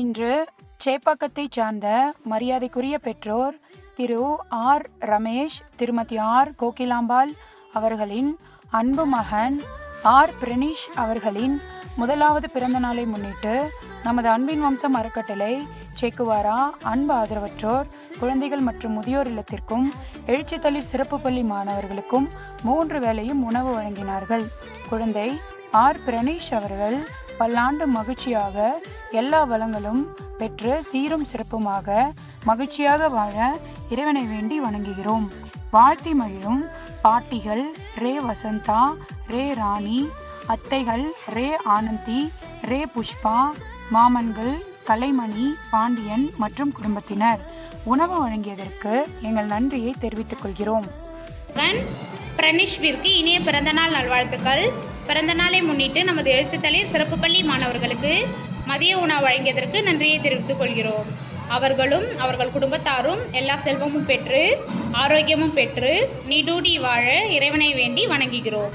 இன்று சேப்பாக்கத்தைச் சார்ந்த மரியாதைக்குரிய பெற்றோர் திரு ஆர். ரமேஷ் திருமதி ஆர். கோகிலாம்பாள் அவர்களின் அன்பு மகன் ஆர். பிரணீஷ் அவர்களின் முதலாவது பிறந்த நாளை முன்னிட்டு நமது அன்பின் வம்சம் அறக்கட்டளை சேக்குவாரா அன்பு ஆதரவற்றோர் குழந்தைகள் மற்றும் முதியோர் இல்லத்திற்கும் எழுச்சித்தளிர் சிறப்பு பள்ளி மாணவர்களுக்கும் மூன்று வேளையும் உணவு வழங்கினார்கள். குழந்தை ஆர். பிரணீஷ் அவர்கள் பல்லாண்டு மகிழ்ச்சியாக எல்லா வளங்களும் பெற்று சீரும் சிறப்புமாக மகிழ்ச்சியாக வாழ இறைவனை வேண்டி வணங்குகிறோம். வாழ்த்தி மகிழும் பாட்டிகள் ரே வசந்தா ரே ராணி அத்தைகள் ரே ஆனந்தி ரே புஷ்பா மாமன்கள் கலைமணி பாண்டியன் மற்றும் குடும்பத்தினர். உணவு வழங்கியதற்கு எங்கள் நன்றியை தெரிவித்துக் கொள்கிறோம். மகன் பிரணீஷ்விற்கு இனிய பிறந்தநாள் நல்வாழ்த்துக்கள். பிறந்த நாளை முன்னிட்டு நமது எழுத்துத்தளிர் சிறப்பு பள்ளி மாணவர்களுக்கு மதிய உணவு வழங்கியதற்கு நன்றியை தெரிவித்துக் கொள்கிறோம். அவர்களும் அவர்கள் குடும்பத்தாரும் எல்லா செல்வமும் பெற்று ஆரோக்கியமும் பெற்று நீடூடி வாழ இறைவனை வேண்டி வணங்குகிறோம்.